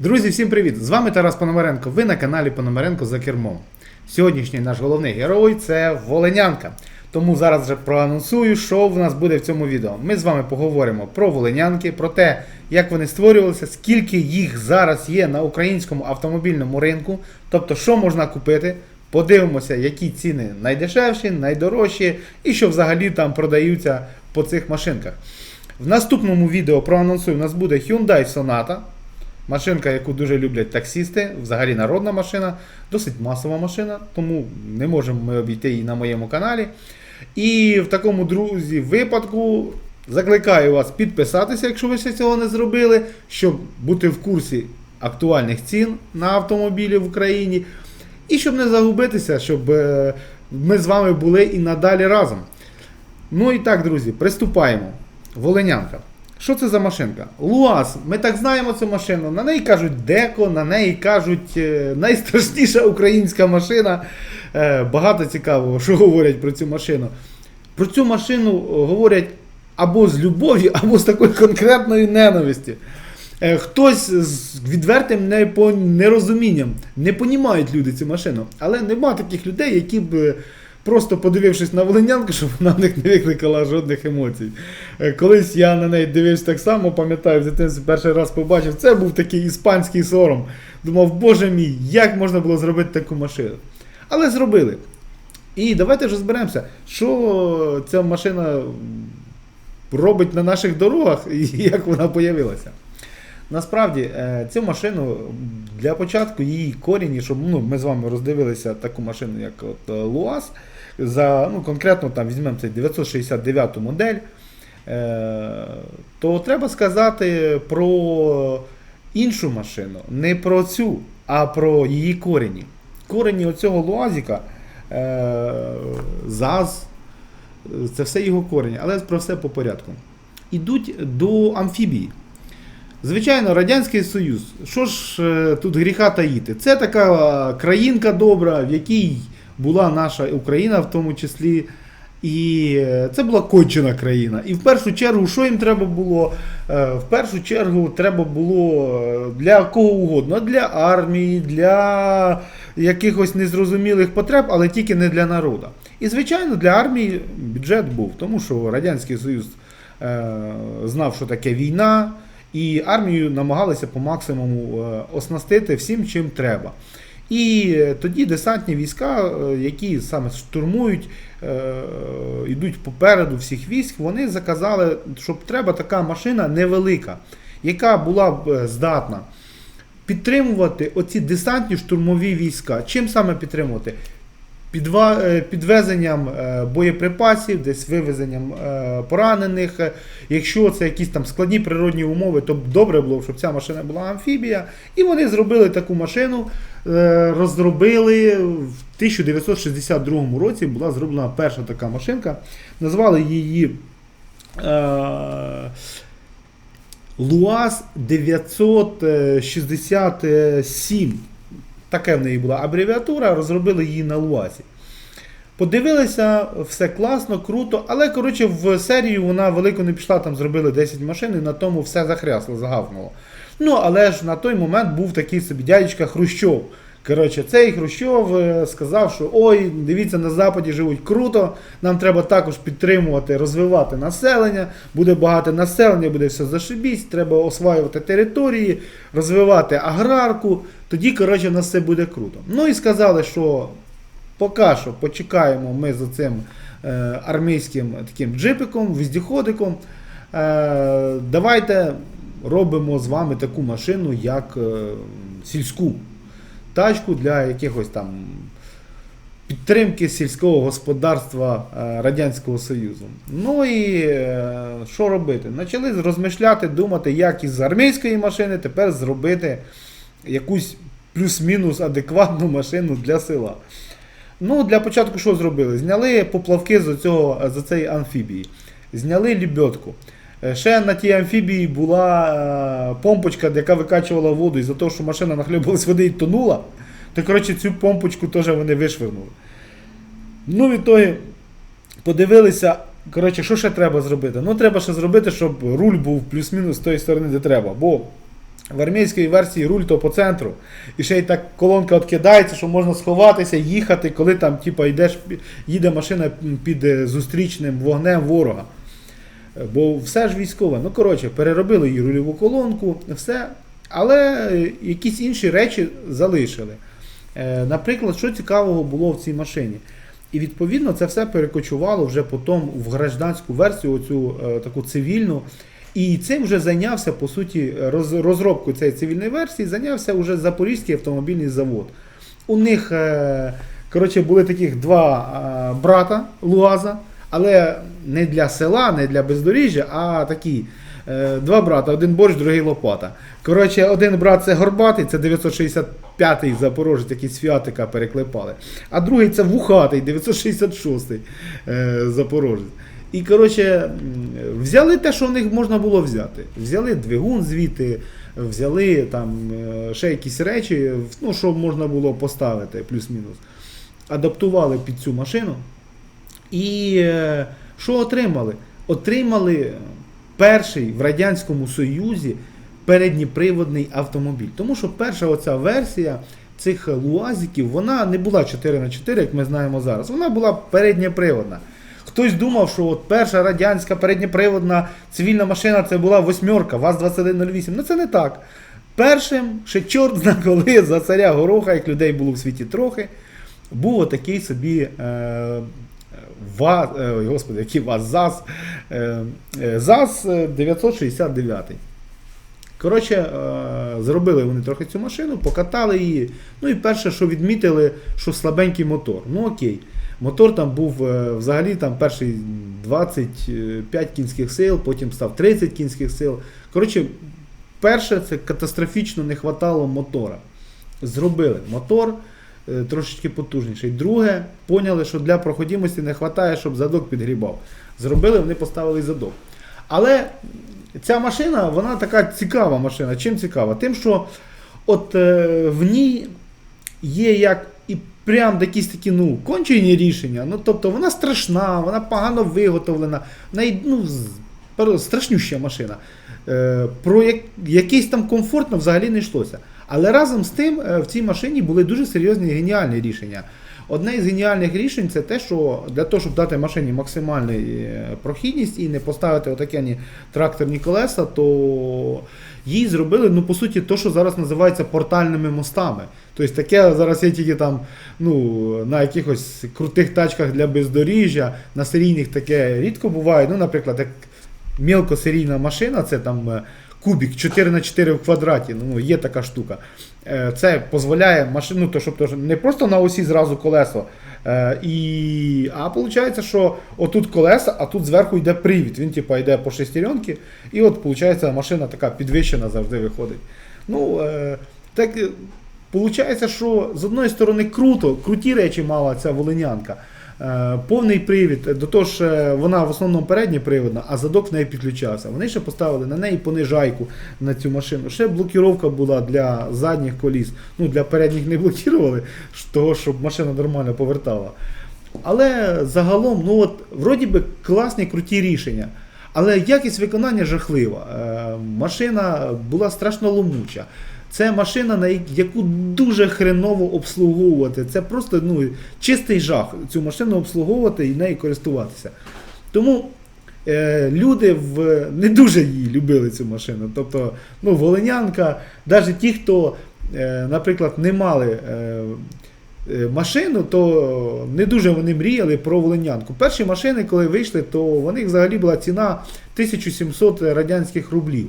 Друзі, всім привіт! З вами Тарас Пономаренко. Ви на каналі Пономаренко за кермом. Сьогоднішній наш головний герой це Волинянка. Тому зараз вже проанонсую, що в нас буде в цьому відео. Ми з вами поговоримо про волинянки, про те, як вони створювалися, скільки їх зараз є на українському автомобільному ринку, тобто, що можна купити. Подивимося, які ціни найдешевші, найдорожчі і що взагалі там продаються по цих машинках. В наступному відео проанонсую, у нас буде Hyundai Sonata. Машинка, яку дуже люблять таксісти, взагалі народна машина, досить масова машина, тому не можемо ми обійти її на моєму каналі. І в такому, друзі, випадку закликаю вас підписатися, якщо ви ще цього не зробили, щоб бути в курсі актуальних цін на автомобілі в Україні. І щоб не загубитися, щоб е, ми з вами були і надалі разом. Ну і так, друзі, приступаємо. Волинянка. Що це за машинка? Луаз. Ми так знаємо цю машину. На неї кажуть деко, на неї кажуть е, найстрашніша українська машина. Е, багато цікавого, що говорять про цю машину. Про цю машину е, говорять або з любов'ю, або з такою конкретною ненависті. Хтось з відвертим нерозумінням не понімають люди цю машину, але нема таких людей, які б просто подивившись на волинянку, щоб вона в них не викликала жодних емоцій. Е, Колись я на неї дивився так само, пам'ятаю, в дитинстві перший раз побачив, це був такий іспанський сором. Думав, боже мій, як можна було зробити таку машину? Але зробили. І давайте вже зберемося, що ця машина робить на наших дорогах і як вона появилася. Насправді, е, цю машину для початку її корінні, щоб ну, ми з вами роздивилися таку машину, як от е, Луаз, за ну, конкретно там візьмемо цей 969 модель, е, то треба сказати про іншу машину, не про цю, а про її корені. Корені оцього Луазіка е, ЗАЗ, це все його корені, але про все по порядку. Ідуть до амфібії. Звичайно, Радянський Союз. Що ж е, тут гріха таїти? Це така країнка добра, в якій була наша Україна в тому числі. І е, це була кончена країна. І в першу чергу, що їм треба було? Е, В першу чергу треба було е, для кого угодно, для армії, для якихось незрозумілих потреб, але тільки не для народу. І звичайно, для армії бюджет був, тому що Радянський Союз знав, що таке війна. І армію намагалися по максимуму оснастити всім, чим треба. І е, тоді десантні війська, е, які саме штурмують, е, йдуть попереду всіх військ, вони заказали, щоб треба така машина невелика, яка була б е, здатна підтримувати оці десантні штурмові війська. Чим саме підтримувати? Е, підвезенням е, боєприпасів, десь вивезенням е, поранених. Якщо це якісь там складні природні умови, то добре було, щоб ця машина була амфібія. І вони зробили таку машину, розробили в 1962 році. Була зроблена перша така машинка. Назвали її Луаз 967. Таке в неї була абревіатура, розробили її на Луазі. Подивилися, все класно, круто, але коротше в серію вона велико не пішла, там зробили 10 машин і на тому все захрясло, загавнуло. Ну, але ж на той момент був такий собі дядечка Хрущов. Коротше, цей Хрущов е, сказав, що ой, дивіться, на Западі живуть круто, нам треба також підтримувати, розвивати населення, буде багато населення, буде все зашибісь, треба осваювати території, розвивати аграрку, тоді, коротше, в нас все буде круто. Ну і сказали, що поки що почекаємо ми за цим е, армійським таким джипиком, віздіходиком. Е, давайте робимо з вами таку машину, як сільську тачку для якихось там підтримки сільського господарства е, Радянського Союзу. Ну і е, що робити? Почали розмишляти, думати, як із армійської машини тепер зробити якусь плюс-мінус адекватну машину для села. Ну, для початку що зробили? Зняли поплавки з цього, з цієї амфібії. Зняли лебедку. Е, Ще на тій амфібії була е, помпочка, яка викачувала воду, і за того, що машина нахлюбалась води і тонула, то коротше цю помпочку теж вони вишвирнули. Ну, відтоді подивилися, коротше, що ще треба зробити? Ну, треба ще зробити, щоб руль був плюс-мінус з тої сторони, де треба. Бо В армійській версії руль то по центру. І ще й так колонка відкидається, що можна сховатися, їхати, коли там типа, йдеш, їде машина під е, зустрічним вогнем ворога. Бо все ж військове. Ну, коротше, переробили її рульову колонку, все. Але е, якісь інші речі залишили. Е, Наприклад, що цікавого було в цій машині. І відповідно це все перекочувало вже потім в гражданську версію, оцю е, таку цивільну. І цим вже зайнявся, по суті, розробкою цієї цивільної версії, зайнявся вже Запорізький автомобільний завод. У них коротше, були таких два брата Луаза, але не для села, не для бездоріжжя, а такі. е, Два брата, один борщ, другий лопата. Коротше, один брат це Горбатий, це 965-й запорожець, який з Фіатика переклепали. А другий це Вухатий, 966-й е, запорожець. І коротше, взяли те, що в них можна було взяти. Взяли двигун звідти, взяли там е, ще якісь речі, ну, що можна було поставити, плюс-мінус. Адаптували під цю машину. І е, що отримали? Отримали перший в Радянському Союзі передніприводний автомобіль. Тому що перша оця версія цих луазиків, вона не була 4х4, як ми знаємо зараз. Вона була передньоприводна. Хтось думав, що от перша радянська передньоприводна цивільна машина це була восьмерка, ВАЗ-2108. Ну це не так. Першим, ще чорт зна коли за царя Гороха, як людей було в світі трохи, був отакий собі е, ВАЗ, е, господи, який ВАЗ ЗАЗ, ЗАЗ е, 969. Коротше, е, зробили вони трохи цю машину, покатали її. Ну і перше, що відмітили, що слабенький мотор. Ну окей. Мотор там був е, взагалі там перший 25 кінських сил, потім став 30 кінських сил. Коротше, перше, це катастрофічно не хватало мотора. Зробили мотор трошечки потужніший. Друге, поняли, що для проходимості не вистачає, щоб задок підгрібав. Зробили, вони поставили задок. Але ця машина, вона така цікава машина. Чим цікава? Тим, що от е, в ній є як і прям якісь такі ну, кончені рішення. Ну, тобто вона страшна, вона погано виготовлена, в ну, страшнюща машина. Е, про як, якийсь там комфорт ну, взагалі не йшлося. Але разом з тим е, в цій машині були дуже серйозні геніальні рішення. Одне із геніальних рішень це те, що для того, щоб дати машині максимальну е, прохідність і не поставити отакі тракторні колеса, то їй зробили, ну, по суті, то, що зараз називається портальними мостами. Тобто таке зараз є тільки там, ну, на якихось крутих тачках для бездоріжжя, на серійних таке рідко буває. Ну, наприклад, як мілкосерійна машина, це там кубік 4х4 в квадраті, ну, є така штука. Е, Це дозволяє машину, то, щоб то, не просто на осі зразу колесо. е, І, а виходить, що отут колеса, а тут зверху йде привід. Він типа йде по шестеренки, і от виходить, машина така підвищена завжди виходить. Ну, е, так, Получається, що з одної сторони круто, круті речі мала ця волинянка. Е, повний привід, до того ж е, вона в основному передньопривідна, а задок в неї підключався. Вони ще поставили на неї понижайку на цю машину. Ще блокіровка була для задніх коліс. Ну, для передніх не блокували, того, щоб машина нормально повертала. Але загалом, ну от, вроді би класні круті рішення. Але якість виконання жахлива. Е, машина була страшно ломуча. Це машина, на яку дуже хреново обслуговувати. Це просто ну, чистий жах цю машину обслуговувати і нею користуватися. Тому е, люди в, не дуже її любили цю машину. Тобто, ну, Волинянка, навіть ті, хто, е, наприклад, не мали. Е, е, Машину, то не дуже вони мріяли про Волинянку. Перші машини, коли вийшли, то у них взагалі була ціна 1700 радянських рублів.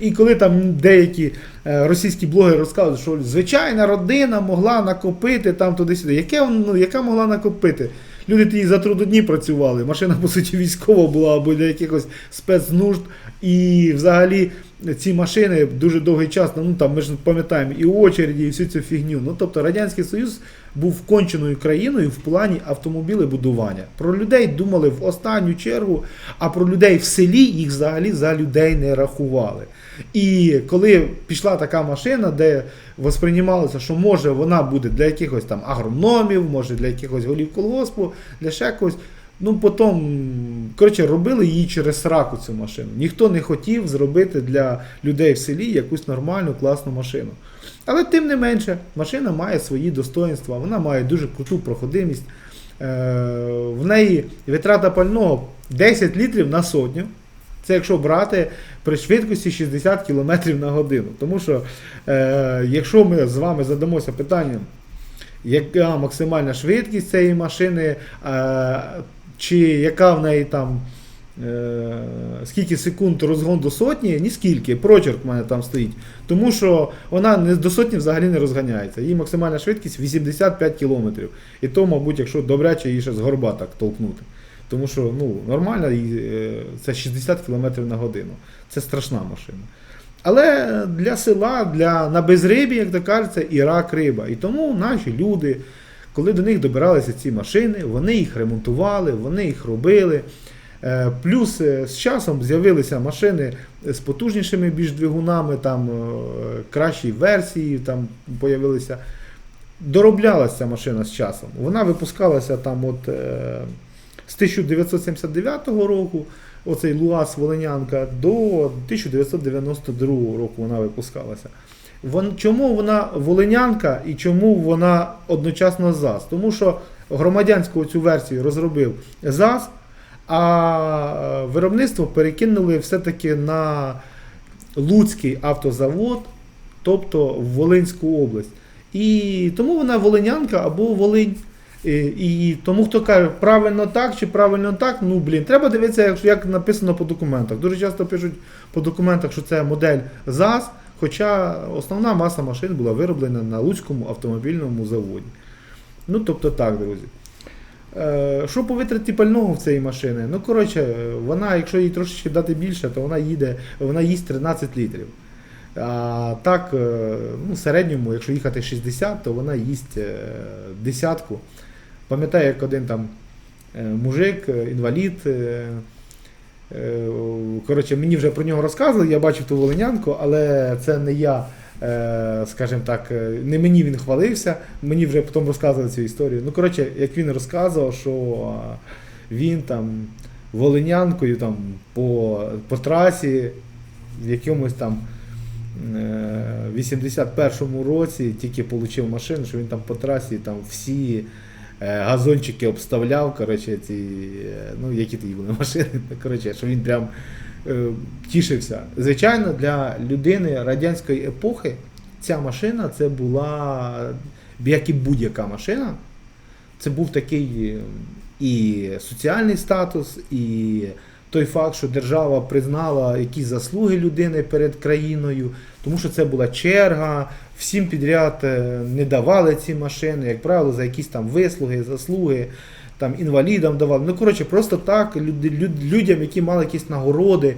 І коли там деякі е, російські блогери розказують, що звичайна родина могла накопити там туди-сюди. Яке, ну, яка могла накопити? Люди тоді за трудодні працювали. Машина, по суті, військова була або для якихось спецнужд. І взагалі ці машини дуже довгий час, ну там ми ж пам'ятаємо і очереді, і всю цю фігню. Ну тобто Радянський Союз був конченою країною в плані автомобілебудування. Про людей думали в останню чергу, а про людей в селі їх взагалі за людей не рахували. І коли пішла така машина, де восприймалося, що може вона буде для якихось там агрономів, може для якихось голів колгоспу, для ще когось. Ну, потім, коротше, робили її через сраку цю машину. Ніхто не хотів зробити для людей в селі якусь нормальну, класну машину. Але тим не менше, машина має свої достоинства, вона має дуже круту проходимість. Е, в неї витрата пального 10 літрів на сотню. Це якщо брати при швидкості 60 км на годину. Тому що е, якщо ми з вами задамося питанням, яка максимальна швидкість цієї машини, е, чи яка в неї там е, скільки секунд розгон до сотні, ні скільки, прочерк в мене там стоїть. Тому що вона не до сотні взагалі не розганяється. Її максимальна швидкість 85 км. І то, мабуть, якщо добряче її ще з горба так толкнути. Тому що ну, нормально е, це 60 км на годину. Це страшна машина. Але для села, для, на безрибі, як то кажеться, і рак риба. І тому наші люди, коли до них добиралися ці машини, вони їх ремонтували, вони їх робили. Е, Плюс е, з часом з'явилися машини з потужнішими більш двигунами, там е, кращі версії там появилися. Дороблялася машина з часом. Вона випускалася там от, з 1979 року, оцей Луаз Волинянка, до 1992 року вона випускалася. Вон, чому вона волинянка і чому вона одночасно ЗАЗ? Тому що громадянську цю версію розробив ЗАЗ, а виробництво перекинули все-таки на Луцький автозавод, тобто в Волинську область. І тому вона волинянка або Волинь. І, і тому хто каже, правильно так чи правильно так, ну блін, треба дивитися, як, як написано по документах. Дуже часто пишуть по документах, що це модель ЗАЗ, хоча основна маса машин була вироблена на Луцькому автомобільному заводі. Ну, тобто так, друзі. Е, що по витраті пального в цієї машини? Ну, коротше, вона, якщо їй трошечки дати більше, то вона їде, вона їсть 13 літрів. А так, е, ну, в середньому, якщо їхати 60, то вона їсть е, десятку. Пам'ятаю, як один там мужик, інвалід. Е, Коротше, мені вже про нього розказували, я бачив ту волинянку, але це не я, е, скажімо так, е, не мені він хвалився, мені вже потім розказували цю історію. Ну, коротше, як він розказував, що він там волинянкою там, по, по трасі в якомусь там е, 81-му році тільки отримав машину, що він там по трасі там всі газончики обставляв, коротше, ці, е, ну, які тоді були машини, коротше, що він прям е, тішився. Звичайно, для людини радянської епохи ця машина це була, як і будь-яка машина, це був такий е, і соціальний статус, і той факт, що держава признала якісь заслуги людини перед країною, тому що це була черга, всім підряд е, не давали ці машини, як правило, за якісь там вислуги, заслуги, там інвалідам давали. Ну, коротше, просто так, люди, люд- людям, які мали якісь нагороди.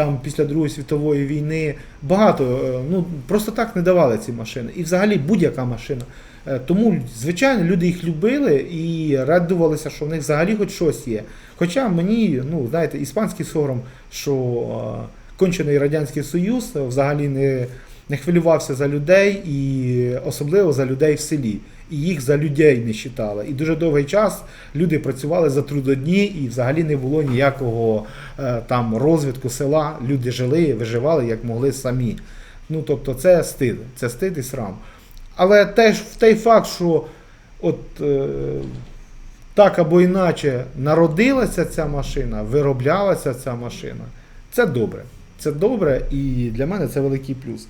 Там після Другої світової війни багато, е, ну просто так не давали ці машини. І взагалі будь-яка машина. Е, Тому, звичайно, люди їх любили і радувалися, що в них взагалі хоч щось є. Хоча мені, ну, знаєте, іспанський сором, що е, кончений Радянський Союз взагалі не, не хвилювався за людей і особливо за людей в селі. І їх за людей не вважали. І дуже довгий час люди працювали за трудодні, і взагалі не було ніякого е, там розвитку села. Люди жили, виживали як могли самі. Ну тобто це стид, це стид і срам. Але теж в той факт, що от е, так або іначе народилася ця машина, вироблялася ця машина, це добре. Це добре і для мене це великий плюс.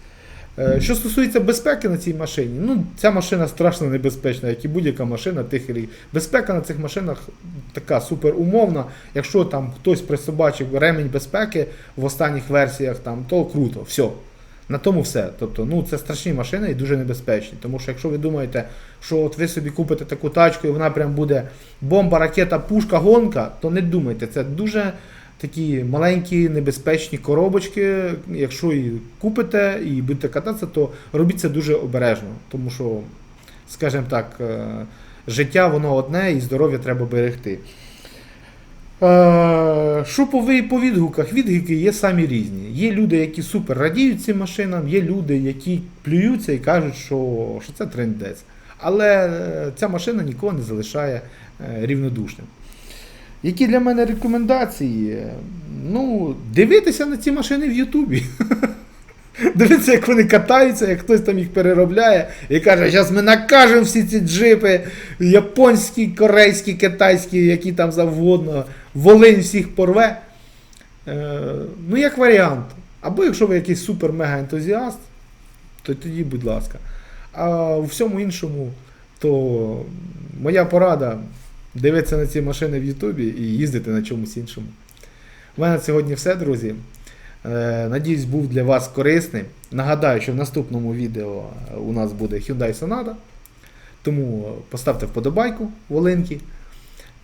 Е, Що стосується безпеки на цій машині, ну ця машина страшно небезпечна, як і будь-яка машина тих рік. Безпека на цих машинах така супер умовна. Якщо там хтось присобачив ремінь безпеки в останніх версіях, там, то круто, все. На тому все. Тобто, ну це страшні машини і дуже небезпечні. Тому що якщо ви думаєте, що от ви собі купите таку тачку і вона прям буде бомба, ракета, пушка, гонка, то не думайте, це дуже такі маленькі небезпечні коробочки. Якщо і купите і будете кататися, то робіть це дуже обережно. Тому що, скажімо так, е, життя воно одне і здоров'я треба берегти. Е, Що по, відгуках? Відгуки є самі різні. Є люди, які супер радіють цим машинам, є люди, які плюються і кажуть, що, що це трендець. Але е, ця машина нікого не залишає рівнодушним. Які для мене рекомендації? Ну, дивитися на ці машини в Ютубі. Дивитися, як вони катаються, як хтось там їх переробляє і каже, зараз ми накажемо всі ці джипи, японські, корейські, китайські, які там завгодно, Волинь всіх порве. Е, ну, як варіант. Або якщо ви якийсь супер-мега-ентузіаст, то тоді, будь ласка. А у всьому іншому, то моя порада дивитися на ці машини в Ютубі і їздити на чомусь іншому. У мене сьогодні все, друзі. Е, Надіюсь, був для вас корисним. Нагадаю, що в наступному відео у нас буде Hyundai Sonata. Тому поставте вподобайку Волинки.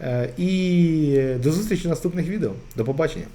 Е, І до зустрічі в наступних відео. До побачення.